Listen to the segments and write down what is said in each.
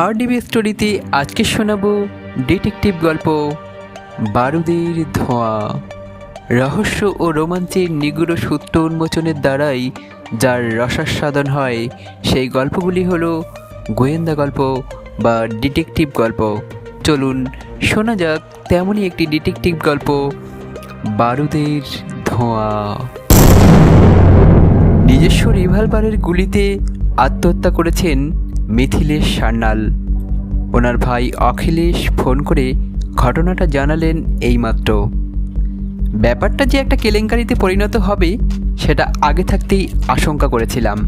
আর DB স্টোরিতে আজকে শোনাবো ডিটেকটিভ গল্প, বারুদের ধোঁয়া। রহস্য ও রোমাঞ্চের নিগুড় সূত্র উন্মোচনের দ্বারাই যার রসাস্বাদন হয়, সেই গল্পগুলি হলো গোয়েন্দা গল্প বা ডিটেকটিভ গল্প। চলুন, শোনা যাক তেমনই একটি ডিটেকটিভ গল্প, বারুদের ধোঁয়া। নিজস্ব রিভলভারের গুলিতে আত্মহত্যা করেছেন মিথিলেশ সান্যাল। ওনার ভাই অখিলেশ ফোন করে ঘটনাটা জানালেন এইমাত্র। ব্যাপারটা যে একটা কেলেঙ্কারিতে পরিণত হবে, সেটা আগে থাকতেই আশঙ্কা করেছিলাম।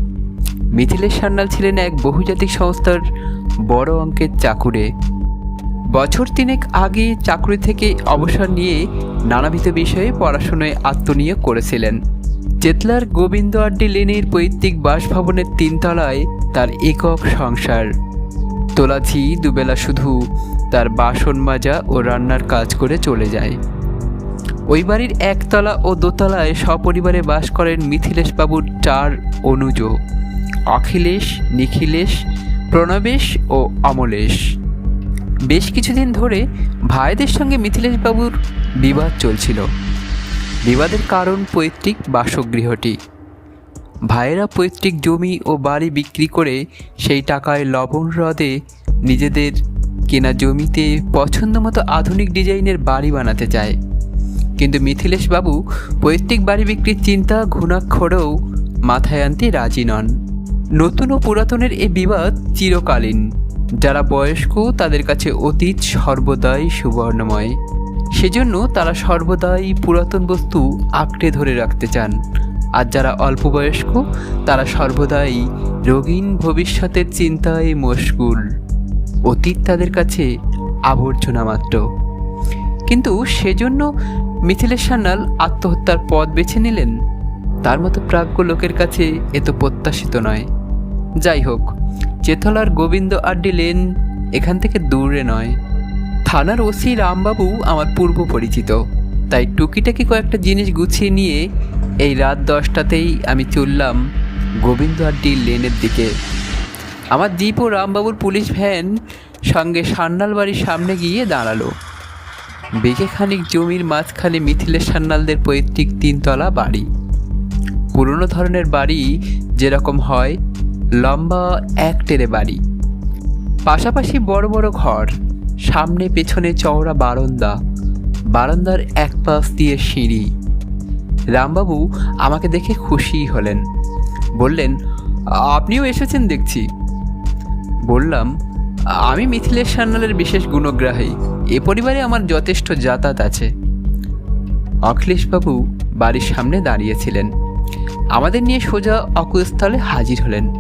মিথিলেশ সান্যাল ছিলেন এক বহুজাতিক সংস্থার বড় অঙ্কের চাকুরে। বছর তিনেক আগে চাকরি থেকে অবসর নিয়ে নানাবিধ বিষয়ে পড়াশোনায় আত্মনিয়োগ করেছিলেন। চেতলার গোবিন্দ আড্ডি লেনের পৈতৃক বাসভবনের তিনতলায় তার একক সংসার। তোলাছি দুবেলা শুধু তার বাসন মাজা ও রান্নার কাজ করে চলে যায়। ওই বাড়ির একতলা ও দোতলায় সপরিবারে বাস করেন মিথিলেশ বাবুর চার অনুজ। অখিলেশ, নিখিলেশ, প্রণবেশ ও অমলেশ। বেশ কিছুদিন ধরে ভাইদের সঙ্গে মিথিলেশ বাবুর বিবাদ চলছিল। বিবাদের কারণ পৈতৃক বাসগৃহটি। ভাইয়েরা পৈতৃক জমি ও বাড়ি বিক্রি করে সেই টাকায় লবণ হ্রদে নিজেদের কেনা জমিতে পছন্দ মতো আধুনিক ডিজাইনের বাড়ি বানাতে চায়। কিন্তু মিথিলেশ বাবু পৈতৃক বাড়ি বিক্রির চিন্তা ঘুণাক্ষরেও মাথায় আনতে রাজি নন। নতুন ও পুরাতনের এই বিবাদ চিরকালীন, যারা বয়স্ক তাদের কাছে অতীত সর্বদাই সুবর্ণময়। সেজন্য তারা সর্বদাই পুরাতন বস্তু আঁকড়ে ধরে রাখতে চান। আর যারা অল্প বয়স্ক, তারা সর্বদাই রঙিন ভবিষ্যতের চিন্তায় মশগুল। অতীত তাদের কাছে আবর্জনা মাত্র। কিন্তু সেজন্য মিথিলেশ সান্যাল আত্মহত্যার পথ বেছে নিলেন? তার মতো প্রাজ্ঞ লোকের কাছে এ তো প্রত্যাশিত নয়। যাই হোক, চেতলার গোবিন্দ আড্ডি লেন এখান থেকে দূরে নয়। থানার ওসি রামবাবু আমার পূর্ব পরিচিত। তাই টুকিটাকি কয়েকটা জিনিস গুছিয়ে নিয়ে এই রাত দশটাতেই আমি চললাম গোবিন্দ আড্ডি লেনের দিকে। আমার জিপ ও রামবাবুর পুলিশ ভ্যান সঙ্গে সান্নাল বাড়ির সামনে গিয়ে দাঁড়াল। বেগেখানিক জমির মাঝখানে মিথিলের সান্নালদের পৈতৃক তিনতলা বাড়ি। পুরনো ধরনের বাড়ি যেরকম হয়, লম্বা এক টেরে বাড়ি। পাশাপাশি বড় বড় ঘর। সামনে পেছনে চওড়া বারান্দা। বারান্দার এক পাশ দিয়ে সিঁড়ি। রামবাবু আমাকে দেখে খুশি হলেন। বললেন, আপনিও এসেছেন দেখছি। বললাম, আমি মিথিলেশ সান্যালের বিশেষ গুণগ্রাহী। এ পরিবারে আমার যথেষ্ট যাতায়াত আছে। অখিলেশবাবু বাড়ির সামনে দাঁড়িয়েছিলেন। আমাদের নিয়ে সোজা অকুস্থলে হাজির হলেন।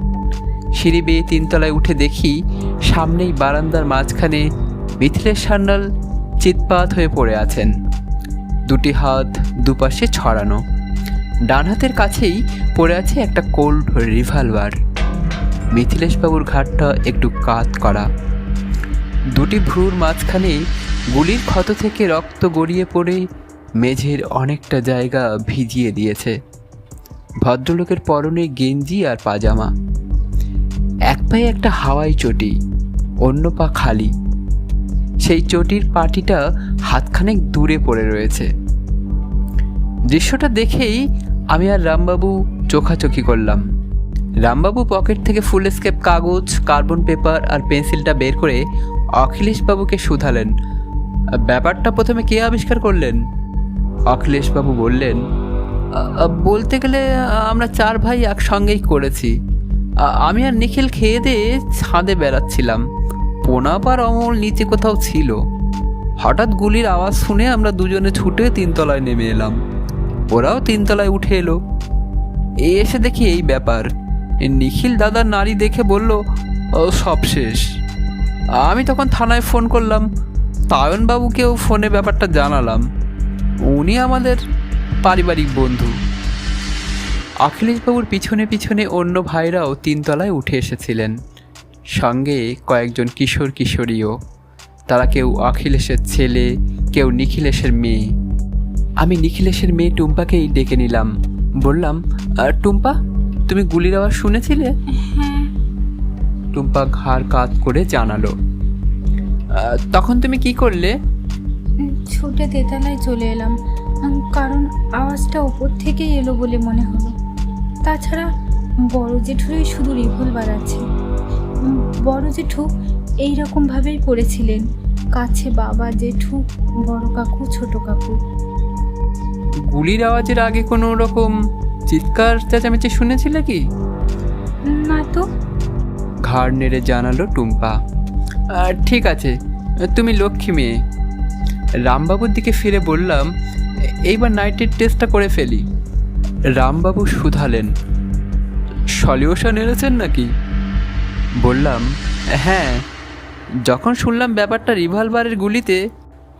সিঁড়ি বেয়ে তিনতলায় উঠে দেখি সামনেই বারান্দার মাঝখানে মিথিলেশ সান্যাল চিৎপাত হয়ে পড়ে আছেন। দুটি হাত দুপাশে ছড়ানো। ডান হাতের কাছেই পড়ে আছে একটা কোল্ড রিভলভার। মিথিলেশবাবুর ঘাটটা একটু কাত করা। দুটি ভ্রুর মাঝখানে গুলির ক্ষত থেকে রক্ত গড়িয়ে পড়ে মেঝের অনেকটা জায়গা ভিজিয়ে দিয়েছে। ভদ্রলোকের পরনে গেঞ্জি আর পাজামা। এক পায়ে একটা হাওয়াই চটি, অন্য পা খালি। সেই চটির পাটিটা হাতখানেক দূরে পড়ে রয়েছে। দৃশ্যটা দেখেই আমি আর রামবাবু চোখাচোখি করলাম। রামবাবু পকেট থেকে ফুল স্কেপ কাগজ কার্বন পেপার আর পেন্সিলটা বের করে অখিলেশবাবুকে শুধালেন। ব্যাপারটা প্রথমে কে আবিষ্কার করলেন? অখিলেশবাবু বললেন "আ- আ, বলতে গেলে আমরা চার ভাই একসঙ্গেই করেছি। আমি আর নিখিল খেয়ে দিয়ে ছাদে বেড়াচ্ছিলাম। পোনাপ আর অমল নিচে কোথাও ছিল। হঠাৎ গুলির আওয়াজ শুনে আমরা দুজনে ছুটে তিনতলায় নেমে এলাম। ওরাও তিনতলায় উঠে এলো। এ এসে দেখি এই ব্যাপার। নিখিল দাদার নারী দেখে বলল সব শেষ। আমি তখন থানায় ফোন করলাম। তায়নবাবুকেও ফোনে ব্যাপারটা জানালাম। উনি আমাদের পারিবারিক বন্ধু। অখিলেশবাবুর পিছনে পিছনে অন্য ভাইরাও তিনতলায় উঠে এসেছিলেন। সঙ্গে কয়েকজন কিশোর কিশোরীও। তারা কেউ অখিলেশের ছেলে কেউ নিখিলেশের মেয়ে। আমি নিখিলেশের মেয়ে টুম্পাকেই ডেকে নিলাম। বললাম "আর টুম্পা তুমি গুলির আওয়াজ শুনেছিলে? টুম্পা ঘাড় কাত করে জানালো তখন তুমি কি করলে? ছুটে তেতালায় চলে এলাম কারণ আওয়াজটা ওপর থেকেই এলো বলে মনে হলো। তাছাড়া বড় জেঠুরই শুধু রিভলভার আছে বড় জেঠু এইরকমভাবেই পড়েছিলেন। কাছে বাবা জেঠু বড় কাকু ছোট কাকু। গুলির আওয়াজের আগে কোনো রকম চিৎকার চেঁচামেচি শুনেছিলে কি? না তো। ঘাড় নেড়ে জানালো টুম্পা। "আহ, ঠিক আছে তুমি লক্ষ্মী মেয়ে। রামবাবুর দিকে ফিরে বললাম এইবার নাইটের টেস্টটা করে ফেলি। রামবাবু শুধালেন। সলিউশন এনেছেন নাকি? বললাম হ্যাঁ। যখন শুনলাম ব্যাপারটা রিভলভারের গুলিতে,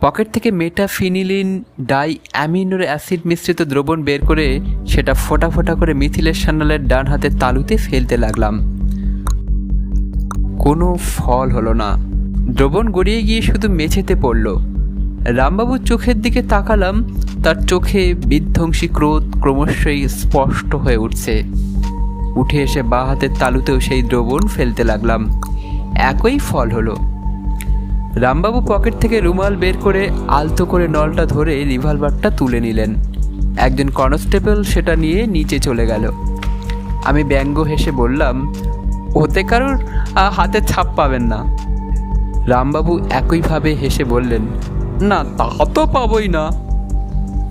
পকেট থেকে মেটাফিনিলিন ডাই অ্যামিনোর অ্যাসিড মিশ্রিত দ্রবণ বের করে সেটা ফোটা ফোটা করে মিথিলের সান্নালের ডান হাতের তালুতে ফেলতে লাগলাম। কোনো ফল হলো না। দ্রবণ গড়িয়ে গিয়ে শুধু মেঝেতে পড়ল। রামবাবুর চোখের দিকে তাকালাম, তার চোখে বিধ্বংসী ক্রোধ ক্রমশই স্পষ্ট হয়ে উঠছে। উঠে এসে বা হাতের তালুতেও সেই দ্রবণ ফেলতে লাগলাম। একই ফল হলো। রামবাবু পকেট থেকে রুমাল বের করে আলতো করে নলটা ধরে রিভলভারটা তুলে নিলেন। একজন কনস্টেবল সেটা নিয়ে নিচে চলে গেল। আমি ব্যঙ্গ হেসে বললাম, ওতে কারোর হাতে ছাপ পাবেন না। রামবাবু একইভাবে হেসে বললেন, না, তা তো পাবই না।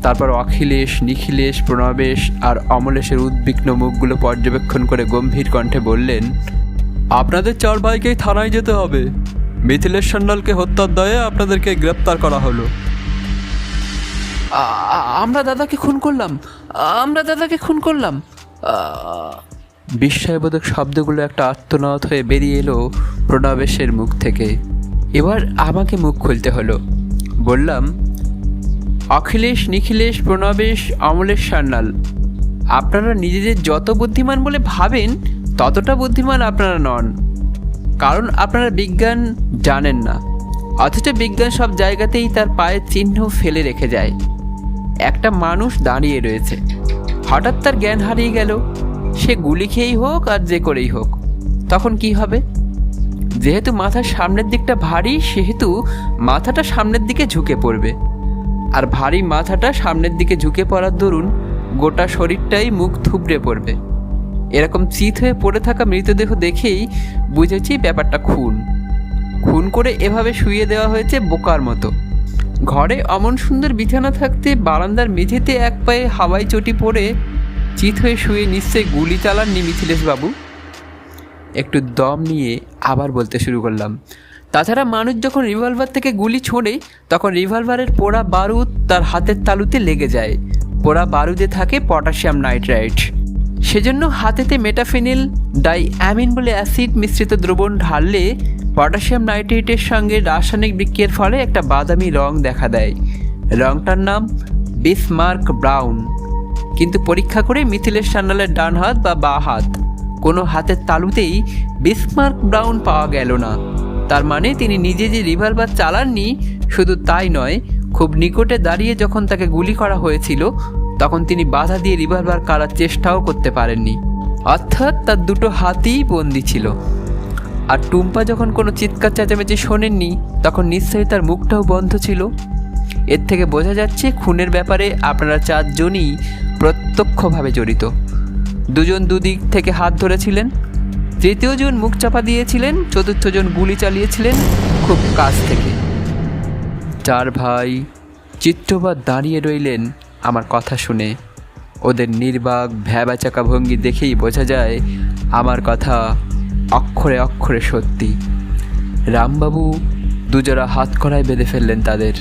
তারপর অখিলেশ নিখিলেশ প্রণবেশ আর অমলেশের উদ্বিগ্ন মুখগুলো পর্যবেক্ষণ করে গম্ভীর কণ্ঠে বললেন আপনাদের চার ভাইকেই থানায় যেতে হবে। মিথিলেশ সান্যালকে হত্যার দায়ে আপনাদেরকে গ্রেপ্তার করা হলো। আমরা দাদাকে খুন করলাম। আমরা দাদাকে খুন করলাম। বিস্ময়বোধক শব্দগুলো একটা আত্মনাথ হয়ে বেরিয়ে এলো প্রণবেশের মুখ থেকে। এবার আমাকে মুখ খুলতে হলো। বললাম অখিলেশ, নিখিলেশ, প্রণবেশ, অমলেশ সান্যাল। আপনারা নিজেদের যত বুদ্ধিমান বলে ভাবেন, ততটা বুদ্ধিমান আপনারা নন। কারণ আপনারা বিজ্ঞান জানেন না। অথচ বিজ্ঞান সব জায়গাতেই তার পায়ের চিহ্ন ফেলে রেখে যায়। একটা মানুষ দাঁড়িয়ে রয়েছে। হঠাৎ তার জ্ঞান হারিয়ে গেল। সে গুলি খেয়েই হোক আর যে করেই হোক। তখন কি হবে? যেহেতু মাথার সামনের দিকটা ভারী, সেহেতু মাথাটা সামনের দিকে ঝুঁকে পড়বে। আর ভারী মাথাটা সামনের দিকে ঝুঁকে পড়ার দরুন গোটা শরীরটাই মুখ থুবড়ে পড়বে। এরকম চিত হয়ে পড়ে থাকা মৃতদেহ দেখেই বুঝেছি ব্যাপারটা খুন। খুন করে এভাবে শুইয়ে দেওয়া হয়েছে বোকার মতো। ঘরে অমন সুন্দর বিছানা থাকতে বারান্দার মেঝেতে এক পায়ে হাওয়াই চটি পড়ে চিত হয়ে শুয়ে নিশ্চয়ই গুলি চালাননি মিথিলেশ বাবু একটু দম নিয়ে আবার বলতে শুরু করলাম তাছাড়া মানুষ যখন রিভলভার থেকে গুলি ছোঁড়ে, তখন রিভলভারের পোড়া বারুদ তার হাতের তালুতে লেগে যায়। পোড়া বারুদে থাকে পটাশিয়াম নাইট্রাইট সেজন্য হাতেতে মেটাফিনিল ডাই অ্যামিন বলে অ্যাসিড মিশ্রিত দ্রবণ ঢাললে পটাশিয়াম নাইট্রেটের সঙ্গে রাসায়নিক বিক্রিয়ার ফলে একটা বাদামি রং দেখা দেয়। রংটার নাম বিসমার্ক ব্রাউন কিন্তু পরীক্ষা করে মিথিলেশ সান্যালের ডান হাত বা বা হাত কোনো হাতের তালুতেই বিসমার্ক ব্রাউন পাওয়া গেল না। তার মানে তিনি নিজে যে রিভলভার চালাননি, শুধু তাই নয়, খুব নিকটে দাঁড়িয়ে যখন তাকে গুলি করা হয়েছিল, তখন তিনি বাধা দিয়ে রিভলভার কাড়ার চেষ্টাও করতে পারেননি। অর্থাৎ তার দুটো হাতেই বন্দি ছিল। আর টুম্পা যখন কোনো চিৎকার চেঁচামেচি শোনেননি, তখন নিশ্চয়ই তার মুখটাও বন্ধ ছিল। এর থেকে বোঝা যাচ্ছে খুনের ব্যাপারে আপনারা চারজনই প্রত্যক্ষভাবে জড়িত। দুজন দুদিক থেকে হাত ধরেছিলেন। তৃতীয়জন মুখ চাপা দিয়েছিলেন চতুর্থজন গুলি চালিয়েছিলেন খুব কাছ থেকে। চার ভাই চিত্রবাদ দাঁড়িয়ে রইলেন আমার কথা শুনে। ওদের নির্বাক, ভ্যাবাচাকা ভঙ্গি দেখেই বোঝা যায় আমার কথা অক্ষরে অক্ষরে সত্যি। রামবাবু দুজোড়া হাত কড়ায় বেঁধে ফেললেন তাদের।